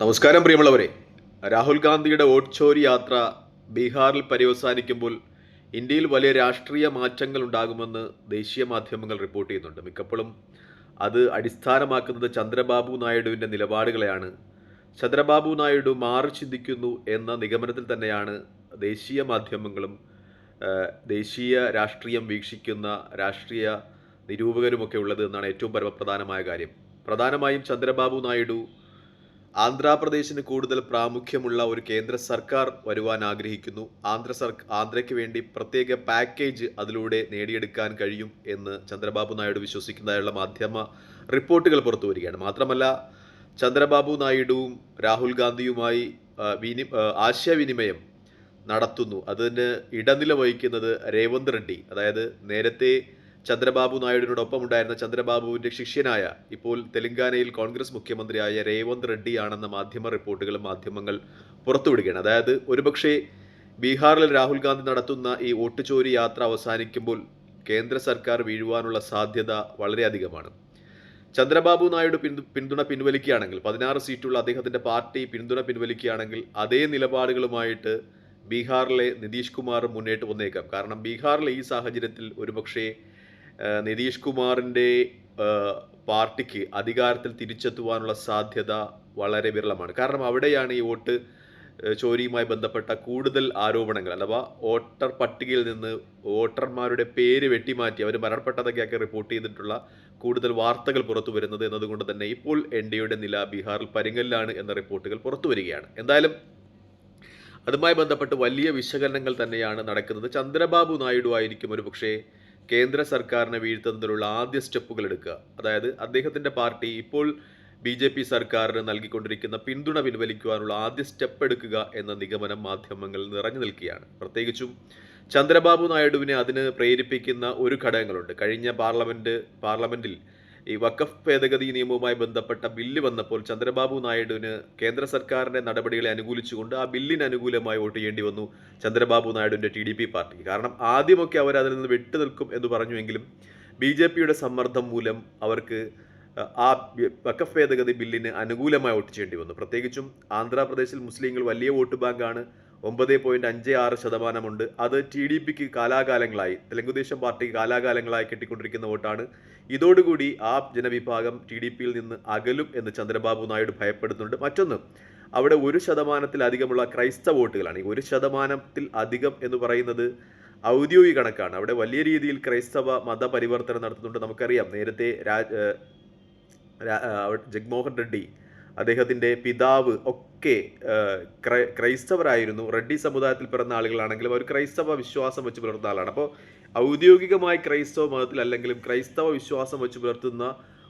നമസ്കാരം പ്രിയമുള്ളവരെ. രാഹുൽ ഗാന്ധിയുടെ വോട്ട് ചോരി യാത്ര ബീഹാറിൽ പര്യവസാനിക്കുമ്പോൾ ഇന്ത്യയിൽ വലിയ രാഷ്ട്രീയ മാറ്റങ്ങൾ ഉണ്ടാകുമെന്ന് ദേശീയ മാധ്യമങ്ങൾ റിപ്പോർട്ട് ചെയ്യുന്നുണ്ട്. മിക്കപ്പോഴും അത് അടിസ്ഥാനമാക്കുന്നത് ചന്ദ്രബാബു നായിഡുവിന്റെ നിലപാടുകളെയാണ്. ചന്ദ്രബാബു നായിഡു മാറി ചിന്തിക്കുന്നു എന്ന നിഗമനത്തിൽ തന്നെയാണ് ദേശീയ മാധ്യമങ്ങളും ദേശീയ രാഷ്ട്രീയം വീക്ഷിക്കുന്ന രാഷ്ട്രീയ നിരൂപകരുമൊക്കെ ഉള്ളത് എന്നാണ് ഏറ്റവും പരമപ്രധാനമായ കാര്യം. പ്രധാനമായും ചന്ദ്രബാബു നായിഡു ആന്ധ്രാപ്രദേശിന് കൂടുതൽ പ്രാമുഖ്യമുള്ള ഒരു കേന്ദ്ര സർക്കാർ വരുവാൻ ആഗ്രഹിക്കുന്നു. ആന്ധ്ര സർ ആന്ധ്രയ്ക്ക് വേണ്ടി പ്രത്യേക പാക്കേജ് അതിലൂടെ നേടിയെടുക്കാൻ കഴിയും എന്ന് ചന്ദ്രബാബു നായിഡു വിശ്വസിക്കുന്നതായുള്ള മാധ്യമ റിപ്പോർട്ടുകൾ പുറത്തു വരികയാണ്. മാത്രമല്ല ചന്ദ്രബാബു നായിഡുവും രാഹുൽ ഗാന്ധിയുമായി വിനി ആശയവിനിമയം നടത്തുന്നു. അതിന് ഇടനില വഹിക്കുന്നത് രേവന്ത് റെഡ്ഡി. അതായത് നേരത്തെ ചന്ദ്രബാബു നായിഡുവിനോടൊപ്പം ഉണ്ടായിരുന്ന ചന്ദ്രബാബുവിന്റെ ശിഷ്യനായ ഇപ്പോൾ തെലങ്കാനയിൽ കോൺഗ്രസ് മുഖ്യമന്ത്രിയായ രേവന്ത് റെഡ്ഡിയാണെന്ന മാധ്യമ റിപ്പോർട്ടുകൾ മാധ്യമങ്ങൾ പുറത്തുവിടുകയാണ്. അതായത് ഒരുപക്ഷെ ബീഹാറിൽ രാഹുൽ ഗാന്ധി നടത്തുന്ന ഈ ഓട്ടുചോരി ചോരി യാത്ര അവസാനിക്കുമ്പോൾ കേന്ദ്ര സർക്കാർ വീഴുവാനുള്ള സാധ്യത വളരെയധികമാണ്. ചന്ദ്രബാബു നായിഡു പിന്തു പിന്തുണ പിൻവലിക്കുകയാണെങ്കിൽ പതിനാറ് സീറ്റുള്ള അദ്ദേഹത്തിന്റെ പാർട്ടി പിന്തുണ പിൻവലിക്കുകയാണെങ്കിൽ അതേ നിലപാടുകളുമായിട്ട് ബീഹാറിലെ നിതീഷ് കുമാർ മുന്നേറ്റ് വന്നേക്കാം. കാരണം ബീഹാറിലെ ഈ സാഹചര്യത്തിൽ ഒരുപക്ഷെ നിതീഷ് കുമാറിന്റെ പാർട്ടിക്ക് അധികാരത്തിൽ തിരിച്ചെത്തുവാനുള്ള സാധ്യത വളരെ വിരളമാണ്. കാരണം അവിടെയാണ് ഈ വോട്ട് ചോരിയുമായി ബന്ധപ്പെട്ട കൂടുതൽ ആരോപണങ്ങൾ. അഥവാ വോട്ടർ പട്ടികയിൽ നിന്ന് വോട്ടർമാരുടെ പേര് വെട്ടിമാറ്റി അവർ മരണപ്പെട്ടതൊക്കെയൊക്കെ റിപ്പോർട്ട് ചെയ്തിട്ടുള്ള കൂടുതൽ വാർത്തകൾ പുറത്തു വരുന്നത് എന്നതുകൊണ്ട് തന്നെ ഇപ്പോൾ എൻ ഡിയുടെ നില ബീഹാറിൽ പരിങ്ങലിലാണ് എന്ന റിപ്പോർട്ടുകൾ പുറത്തു വരികയാണ്. എന്തായാലും അതുമായി ബന്ധപ്പെട്ട് വലിയ വിശകലനങ്ങൾ തന്നെയാണ് നടക്കുന്നത്. ചന്ദ്രബാബു നായിഡു ആയിരിക്കും ഒരു പക്ഷേ കേന്ദ്ര സർക്കാരിനെ വീഴ്ത്തുന്നതിനുള്ള ആദ്യ സ്റ്റെപ്പുകൾ എടുക്കുക. അതായത് അദ്ദേഹത്തിന്റെ പാർട്ടി ഇപ്പോൾ ബി ജെ പി സർക്കാരിന് നൽകിക്കൊണ്ടിരിക്കുന്ന പിന്തുണ പിൻവലിക്കുവാനുള്ള ആദ്യ സ്റ്റെപ്പ് എടുക്കുക എന്ന നിഗമനം മാധ്യമങ്ങൾ നിറഞ്ഞു നിൽക്കുകയാണ്. പ്രത്യേകിച്ചും ചന്ദ്രബാബു നായിഡുവിനെ അതിന് പ്രേരിപ്പിക്കുന്ന ഒരു ഘടകങ്ങളുണ്ട്. കഴിഞ്ഞ പാർലമെന്റ് പാർലമെന്റിൽ ഈ വഖഫ് ഭേദഗതി നിയമവുമായി ബന്ധപ്പെട്ട ബില്ല് വന്നപ്പോൾ ചന്ദ്രബാബു നായിഡുവിന് കേന്ദ്ര സർക്കാരിന്റെ നടപടികളെ അനുകൂലിച്ചുകൊണ്ട് ആ ബില്ലിന് അനുകൂലമായി വോട്ട് ചെയ്യേണ്ടി വന്നു ചന്ദ്രബാബു നായിഡുവിന്റെ ടി ഡി പി പാർട്ടി. കാരണം ആദ്യമൊക്കെ അവർ അതിൽ നിന്ന് വിട്ടു നിൽക്കും എന്ന് പറഞ്ഞുവെങ്കിലും ബി ജെ പിയുടെ സമ്മർദ്ദം മൂലം അവർക്ക് ആ വഖഫ് ഭേദഗതി ബില്ലിന് അനുകൂലമായി വോട്ട് ചെയ്യേണ്ടി വന്നു. പ്രത്യേകിച്ചും ആന്ധ്രാപ്രദേശിൽ മുസ്ലിങ്ങൾ വലിയ വോട്ട് ബാങ്കാണ്. ഒമ്പത് പോയിന്റ് അഞ്ച് ആറ് ശതമാനമുണ്ട്. അത് ടി ഡി പിക്ക് കാലാകാലങ്ങളായി തെലുങ്കുദേശം പാർട്ടിക്ക് കാലാകാലങ്ങളായി കിട്ടിക്കൊണ്ടിരിക്കുന്ന വോട്ടാണ്. ഇതോടുകൂടി ആ ജനവിഭാഗം ടി ഡി പിയിൽ നിന്ന് അകലും എന്ന് ചന്ദ്രബാബു നായിഡു ഭയപ്പെടുന്നുണ്ട്. മറ്റൊന്ന് അവിടെ ഒരു ശതമാനത്തിലധികമുള്ള ക്രൈസ്തവ വോട്ടുകളാണ്. ഒരു ശതമാനത്തിൽ അധികം എന്ന് പറയുന്നത് ഔദ്യോഗിക കണക്കാണ്. അവിടെ വലിയ രീതിയിൽ ക്രൈസ്തവ മതപരിവർത്തനം നടത്തുന്നുണ്ട്. നമുക്കറിയാം നേരത്തെ രാജ് ജഗ്മോഹൻ റെഡ്ഡി അദ്ദേഹത്തിന്റെ പിതാവ് ഒക്കെ ക്രൈസ്തവരായിരുന്നു. റെഡ്ഡി സമുദായത്തിൽ പിറന്ന ആളുകളാണെങ്കിലും അവർ ക്രൈസ്തവ വിശ്വാസം വെച്ച് പുലർത്തുന്ന ആളാണ്. അപ്പോൾ ഔദ്യോഗികമായി ക്രൈസ്തവ മതത്തിൽ അല്ലെങ്കിലും ക്രൈസ്തവ വിശ്വാസം വെച്ച് പുലർത്തുന്ന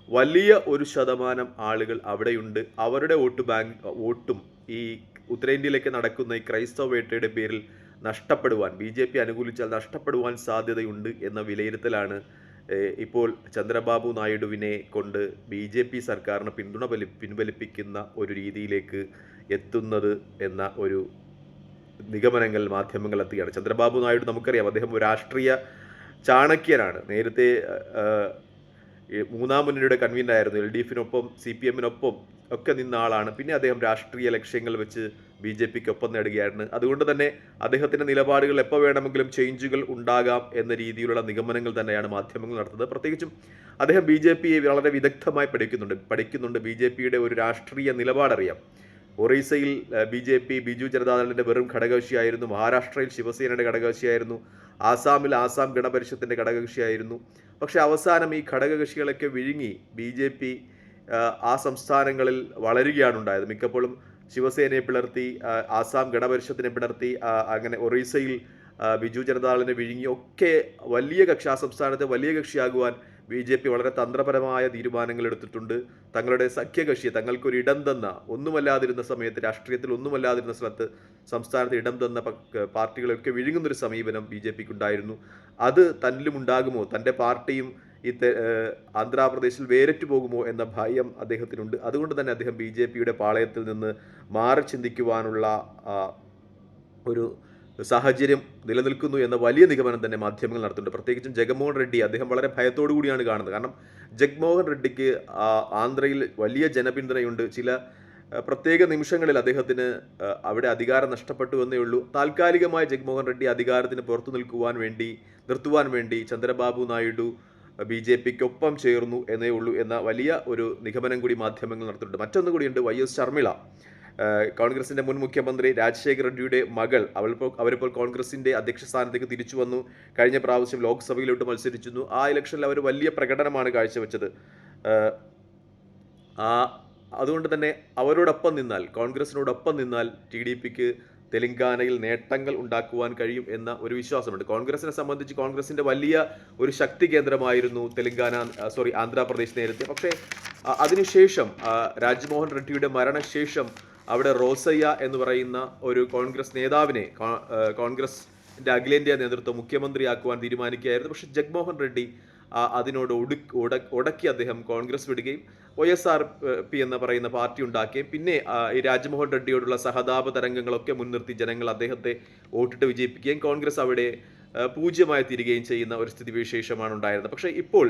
വലിയ ഒരു ശതമാനം ആളുകൾ അവിടെയുണ്ട്. അവരുടെ വോട്ട് ബാങ്ക് വോട്ടും ഈ ഉത്തരേന്ത്യയിലേക്ക് നടക്കുന്ന ഈ ക്രൈസ്തവ വേട്ടയുടെ പേരിൽ നഷ്ടപ്പെടുവാൻ ബി ജെ പി അനുകൂലിച്ചാൽ നഷ്ടപ്പെടുവാൻ സാധ്യതയുണ്ട് എന്ന വിലയിരുത്തലാണ് ഇപ്പോൾ ചന്ദ്രബാബു നായിഡുവിനെ കൊണ്ട് ബി ജെ പി സർക്കാരിന് പിന്തുണ വലി പിൻവലിപ്പിക്കുന്ന ഒരു രീതിയിലേക്ക് എത്തുന്നത് എന്ന ഒരു നിഗമനങ്ങൾ മാധ്യമങ്ങൾ എത്തുകയാണ്. ചന്ദ്രബാബു നായിഡു നമുക്കറിയാം അദ്ദേഹം ഒരു രാഷ്ട്രീയ ചാണക്യനാണ്. നേരത്തെ മൂന്നാം മുന്നണിയുടെ കൺവീനറായിരുന്നു എൽ ഡി എഫിനൊപ്പം സി പി എമ്മിനൊപ്പം ഒക്കെ നിന്ന ആളാണ്. പിന്നെ അദ്ദേഹം രാഷ്ട്രീയ ലക്ഷ്യങ്ങൾ വെച്ച് ബി ജെ പിക്ക് ഒപ്പം നേടുകയാണ് അതുകൊണ്ട് തന്നെ അദ്ദേഹത്തിന്റെ നിലപാടുകൾ എപ്പോൾ വേണമെങ്കിലും ചേഞ്ചുകൾ ഉണ്ടാകാം എന്ന രീതിയിലുള്ള നിഗമനങ്ങൾ തന്നെയാണ് മാധ്യമങ്ങൾ നടത്തുന്നത്. പ്രത്യേകിച്ചും അദ്ദേഹം ബി ജെ പിയെ വളരെ വിദഗ്ധമായി പഠിക്കുന്നുണ്ട്. പഠിക്കുന്നുണ്ട്. ബി ജെ പിയുടെ ഒരു രാഷ്ട്രീയ നിലപാടറിയാം. ഒറീസയിൽ ബി ജെ പി ബിജു ജനതാദളിന്റെ വെറും ഘടകകക്ഷിയായിരുന്നു. മഹാരാഷ്ട്രയിൽ ശിവസേനയുടെ ഘടകകക്ഷിയായിരുന്നു. ആസാമിൽ ആസാം ഗണപരിഷത്തിന്റെ ഘടകകക്ഷിയായിരുന്നു. പക്ഷേ അവസാനം ഈ ഘടകകക്ഷികളൊക്കെ വിഴുങ്ങി ബി ജെ പി ആ സംസ്ഥാനങ്ങളിൽ വളരുകയാണ് ഉണ്ടായത്. മിക്കപ്പോഴും ശിവസേനയെ പിളർത്തി ആസാം ഗണപരിഷത്തിനെ പിളർത്തി അങ്ങനെ ഒറീസയിൽ ബിജു ജനതാദളിനെ വിഴുങ്ങി ഒക്കെ വലിയ കക്ഷി ആ സംസ്ഥാനത്തെ വലിയ കക്ഷിയാകുവാൻ ബി ജെ പി വളരെ തന്ത്രപരമായ തീരുമാനങ്ങൾ എടുത്തിട്ടുണ്ട്. തങ്ങളുടെ സഖ്യകക്ഷിയെ തങ്ങൾക്കൊരു ഇടം തന്ന ഒന്നുമല്ലാതിരുന്ന സമയത്ത് രാഷ്ട്രീയത്തിൽ ഒന്നുമല്ലാതിരുന്ന സ്ഥലത്ത് സംസ്ഥാനത്ത് ഇടം തന്ന പാർട്ടികളെയൊക്കെ വിഴുങ്ങുന്നൊരു സമീപനം ബി ജെ പിക്ക് ഉണ്ടായിരുന്നു അത് തന്നിലും ഉണ്ടാകുമോ തന്റെ പാർട്ടിയും ഈ ആന്ധ്രാപ്രദേശിൽ വേരറ്റു പോകുമോ എന്ന ഭയം അദ്ദേഹത്തിനുണ്ട്. അതുകൊണ്ട് തന്നെ അദ്ദേഹം ബി ജെ പിയുടെ പാളയത്തിൽ നിന്ന് മാറി ചിന്തിക്കുവാനുള്ള ഒരു സാഹചര്യം നിലനിൽക്കുന്നു എന്ന വലിയ നിഗമനം തന്നെ മാധ്യമങ്ങൾ നടത്തുന്നുണ്ട്. പ്രത്യേകിച്ചും ജഗൻമോഹൻ റെഡ്ഡി അദ്ദേഹം വളരെ ഭയത്തോടു കൂടിയാണ് കാണുന്നത്. കാരണം ജഗ്മോഹൻ റെഡ്ഡിക്ക് ആന്ധ്രയിൽ വലിയ ജനപിന്തുണയുണ്ട്. ചില പ്രത്യേക നിമിഷങ്ങളിൽ അദ്ദേഹത്തിന് അവിടെ അധികാരം നഷ്ടപ്പെട്ടു എന്നേ ഉള്ളൂ. താൽക്കാലികമായി ജഗ്മോഹൻ റെഡ്ഡി അധികാരത്തിന് പുറത്തു നിൽക്കുവാൻ വേണ്ടി നിർത്തുവാൻ വേണ്ടി ചന്ദ്രബാബു നായിഡു ബി ജെ പിക്കൊപ്പം ചേർന്നു എന്നേ ഉള്ളൂ എന്ന വലിയ ഒരു നിഗമനം കൂടി മാധ്യമങ്ങൾ നടത്തിയിട്ടുണ്ട്. മറ്റൊന്നും കൂടിയുണ്ട് വൈ എസ് ശർമിള. ഏഹ് കോൺഗ്രസിന്റെ മുൻ മുഖ്യമന്ത്രി രാജശേഖർ റെഡ്ഡിയുടെ മകൾ. അവളിപ്പോൾ അവരിപ്പോൾ കോൺഗ്രസിന്റെ അധ്യക്ഷ സ്ഥാനത്തേക്ക് തിരിച്ചു വന്നു. കഴിഞ്ഞ പ്രാവശ്യം ലോക്സഭയിലോട്ട് മത്സരിച്ചിരുന്നു. ആ ഇലക്ഷനിൽ അവർ വലിയ പ്രകടനമാണ് കാഴ്ചവെച്ചത്. ആ അതുകൊണ്ട് തന്നെ അവരോടൊപ്പം നിന്നാൽ കോൺഗ്രസിനോടൊപ്പം നിന്നാൽ ടി ഡി പിക്ക് തെലങ്കാനയിൽ നേട്ടങ്ങൾ ഉണ്ടാക്കുവാൻ കഴിയും എന്ന ഒരു വിശ്വാസമുണ്ട്. കോൺഗ്രസിനെ സംബന്ധിച്ച് കോൺഗ്രസിന്റെ വലിയ ഒരു ശക്തി കേന്ദ്രമായിരുന്നു തെലങ്കാന സോറി ആന്ധ്രാപ്രദേശ് നേരത്തെ. പക്ഷേ അതിനുശേഷം രാജ്മോഹൻ റെഡ്ഡിയുടെ മരണശേഷം അവിടെ റോസയ്യ എന്ന് പറയുന്ന ഒരു കോൺഗ്രസ് നേതാവിനെ കോൺഗ്രസിന്റെ അഖിലേന്ത്യാ നേതൃത്വം മുഖ്യമന്ത്രിയാക്കുവാൻ തീരുമാനിക്കുകയായിരുന്നു. പക്ഷേ ജഗ്മോഹൻ റെഡ്ഡി അതിനോട് ഒടുക്ക് ഉടക്കി അദ്ദേഹം കോൺഗ്രസ് വിടുകയും ഒ എസ് ആർ പി എന്ന് പറയുന്ന പാർട്ടി ഉണ്ടാക്കുകയും പിന്നെ ഈ രാജ്മോഹൻ റെഡ്ഡിയോടുള്ള സഹതാപ തരംഗങ്ങളൊക്കെ മുൻനിർത്തി ജനങ്ങൾ അദ്ദേഹത്തെ വോട്ടിട്ട് വിജയിപ്പിക്കുകയും കോൺഗ്രസ് അവിടെ പൂജ്യമായി തീരുകയും ചെയ്യുന്ന ഒരു സ്ഥിതിവിശേഷമാണ് ഉണ്ടായിരുന്നത്. പക്ഷേ ഇപ്പോൾ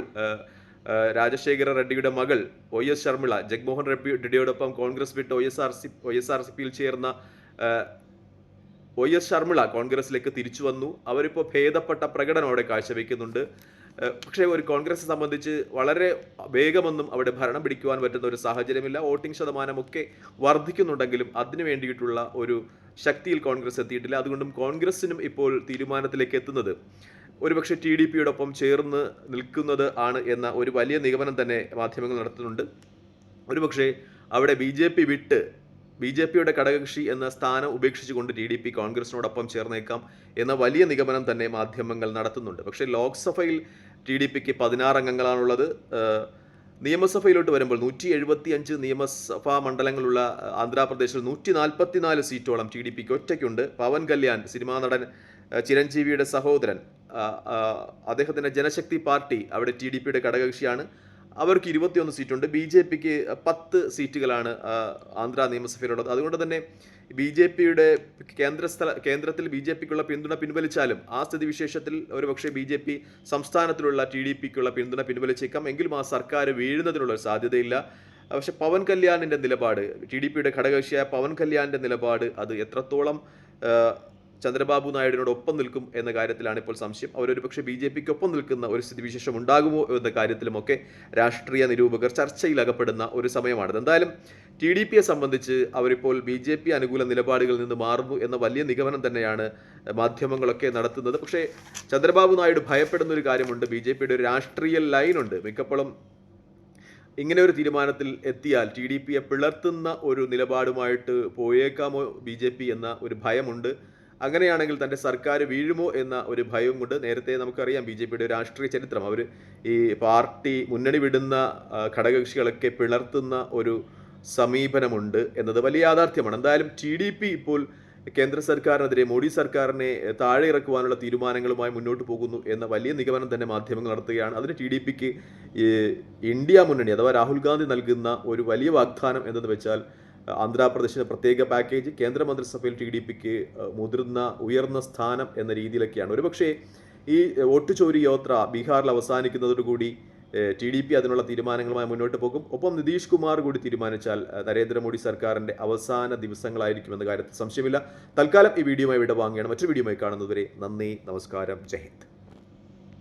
രാജശേഖര റെഡ്ഡിയുടെ മകൾ ഒ എസ് ശർമിള ജഗ്മോഹൻ റെഡ്ഡി റെഡ്ഡിയോടൊപ്പം കോൺഗ്രസ് വിട്ട് O S R C O S R C പിയിൽ ചേർന്ന ഒ എസ് ശർമിള കോൺഗ്രസിലേക്ക് തിരിച്ചു വന്നു. അവരിപ്പോൾ ഭേദപ്പെട്ട പ്രകടനം അവിടെ കാഴ്ചവെക്കുന്നുണ്ട്. പക്ഷേ ഒരു കോൺഗ്രസ് സംബന്ധിച്ച് വളരെ വേഗമൊന്നും അവിടെ ഭരണം പിടിക്കുവാൻ പറ്റുന്ന ഒരു സാഹചര്യമില്ല. വോട്ടിംഗ് ശതമാനമൊക്കെ വർദ്ധിക്കുന്നുണ്ടെങ്കിലും അതിനു വേണ്ടിയിട്ടുള്ള ഒരു ശക്തിയിൽ കോൺഗ്രസ് എത്തിയിട്ടില്ല. അതുകൊണ്ടും കോൺഗ്രസിനും ഇപ്പോൾ തീരുമാനത്തിലേക്ക് എത്തുന്നത് ഒരുപക്ഷെ ടി ഡി പിയോടൊപ്പം ചേർന്ന് നിൽക്കുന്നത് ആണ് എന്ന ഒരു വലിയ നിഗമനം തന്നെ മാധ്യമങ്ങൾ നടത്തുന്നുണ്ട്. ഒരുപക്ഷെ അവിടെ ബി ജെ പി വിട്ട് ബി ജെ പിയുടെ ഘടകകക്ഷി എന്ന സ്ഥാനം ഉപേക്ഷിച്ചുകൊണ്ട് ടി ഡി പി കോൺഗ്രസിനോടൊപ്പം ചേർന്നേക്കാം എന്ന വലിയ നിഗമനം തന്നെ മാധ്യമങ്ങൾ നടത്തുന്നുണ്ട്. പക്ഷേ ലോക്സഭയിൽ ടി ഡി പിക്ക് പതിനാറ് അംഗങ്ങളാണുള്ളത്. നിയമസഭയിലോട്ട് വരുമ്പോൾ നൂറ്റി എഴുപത്തി അഞ്ച് നിയമസഭാ മണ്ഡലങ്ങളുള്ള ആന്ധ്രാപ്രദേശിൽ നൂറ്റി നാൽപ്പത്തിനാല് സീറ്റോളം ടി ഡി പിക്ക് ഒറ്റയ്ക്കുണ്ട്. പവൻ കല്യാൺ സിനിമാ നടൻ ചിരഞ്ജീവിയുടെ സഹോദരൻ അദ്ദേഹത്തിന്റെ ജനശക്തി പാർട്ടി അവിടെ ടി ഡി പിയുടെ ഘടകകക്ഷിയാണ്. അവർക്ക് ഇരുപത്തിയൊന്ന് സീറ്റുണ്ട്. ബി ജെ പിക്ക് പത്ത് സീറ്റുകളാണ് ആന്ധ്ര നിയമസഭയിലുള്ളത്. അതുകൊണ്ട് തന്നെ ബി ജെ പിയുടെ കേന്ദ്ര സ്ഥല കേന്ദ്രത്തിൽ ബി ജെ പിക്കുള്ള പിന്തുണ പിൻവലിച്ചാലും ആ സ്ഥിതിവിശേഷത്തിൽ ഒരുപക്ഷെ ബി ജെ പി സംസ്ഥാനത്തിലുള്ള ടി ഡി പിക്കുള്ള പിന്തുണ പിൻവലിച്ചേക്കാം. എങ്കിലും ആ സർക്കാർ വീഴുന്നതിനുള്ള ഒരു സാധ്യതയില്ല. പക്ഷെ പവൻ കല്യാണിന്റെ നിലപാട് ടി ഡി പിയുടെ ഘടകകക്ഷിയായ പവൻ കല്യാണിന്റെ നിലപാട് അത് എത്രത്തോളം ചന്ദ്രബാബു നായിഡുവിനോട് ഒപ്പം നിൽക്കും എന്ന കാര്യത്തിലാണ് ഇപ്പോൾ സംശയം. അവരൊരു പക്ഷേ ബി ജെ പിക്ക് ഒപ്പം നിൽക്കുന്ന ഒരു സ്ഥിതിവിശേഷം ഉണ്ടാകുമോ എന്ന കാര്യത്തിലുമൊക്കെ രാഷ്ട്രീയ നിരൂപകർ ചർച്ചയിൽ അകപ്പെടുന്ന ഒരു സമയമാണിത്. എന്തായാലും ടി ഡി പിയെ സംബന്ധിച്ച് അവരിപ്പോൾ ബി ജെ പി അനുകൂല നിലപാടുകളിൽ നിന്ന് മാറുന്നു എന്ന വലിയ നിഗമനം തന്നെയാണ് മാധ്യമങ്ങളൊക്കെ നടത്തുന്നത്. പക്ഷേ ചന്ദ്രബാബു നായിഡു ഭയപ്പെടുന്ന ഒരു കാര്യമുണ്ട്. ബി ജെ പിയുടെ ഒരു രാഷ്ട്രീയ ലൈനുണ്ട്. മിക്കപ്പോഴും ഇങ്ങനെ ഒരു തീരുമാനത്തിൽ എത്തിയാൽ ടി ഡി പിയെ പിളർത്തുന്ന ഒരു നിലപാടുമായിട്ട് പോയേക്കാമോ ബി ജെ പി എന്ന ഒരു ഭയമുണ്ട്. അങ്ങനെയാണെങ്കിൽ തന്റെ സർക്കാർ വീഴുമോ എന്ന ഒരു ഭയവും കൊണ്ട് നേരത്തെ നമുക്കറിയാം ബി ജെ പിയുടെ രാഷ്ട്രീയ ചരിത്രം. അവർ ഈ പാർട്ടി മുന്നണി വിടുന്ന ഘടകകക്ഷികളൊക്കെ പിളർത്തുന്ന ഒരു സമീപനമുണ്ട് എന്നത് വലിയ യാഥാർത്ഥ്യമാണ്. എന്തായാലും ടി ഡി പി ഇപ്പോൾ കേന്ദ്ര സർക്കാരിനെതിരെ മോഡി സർക്കാരിനെ താഴെ ഇറക്കുവാനുള്ള തീരുമാനങ്ങളുമായി മുന്നോട്ട് പോകുന്നു എന്ന വലിയ നിഗമനം തന്നെ മാധ്യമങ്ങൾ നടത്തുകയാണ്. അതിന് ടി ഡി പിക്ക് ഇന്ത്യ മുന്നണി അഥവാ രാഹുൽ ഗാന്ധി നൽകുന്ന ഒരു വലിയ വാഗ്ദാനം എന്തെന്ന് വെച്ചാൽ ആന്ധ്രാപ്രദേശിന് പ്രത്യേക പാക്കേജ് കേന്ദ്രമന്ത്രിസഭയിൽ ടി ഡി പിക്ക് മുതിർന്ന ഉയർന്ന സ്ഥാനം എന്ന രീതിയിലൊക്കെയാണ്. ഒരുപക്ഷേ ഈ വോട്ട് ചോരി യാത്ര ബീഹാറിൽ അവസാനിക്കുന്നതോടുകൂടി ടി ഡി പി അതിനുള്ള തീരുമാനങ്ങളുമായി മുന്നോട്ട് പോകും. ഒപ്പം നിതീഷ് കുമാർ കൂടി തീരുമാനിച്ചാൽ നരേന്ദ്രമോദി സർക്കാരിന്റെ അവസാന ദിവസങ്ങളായിരിക്കും എന്ന കാര്യത്തിൽ സംശയമില്ല. തൽക്കാലം ഈ വീഡിയോയുമായി വിടവാങ്ങുകയാണ്. മറ്റൊരു വീഡിയോയുമായി കാണുന്നതുവരെ നന്ദി നമസ്കാരം ജയ് ഹിന്ദ്.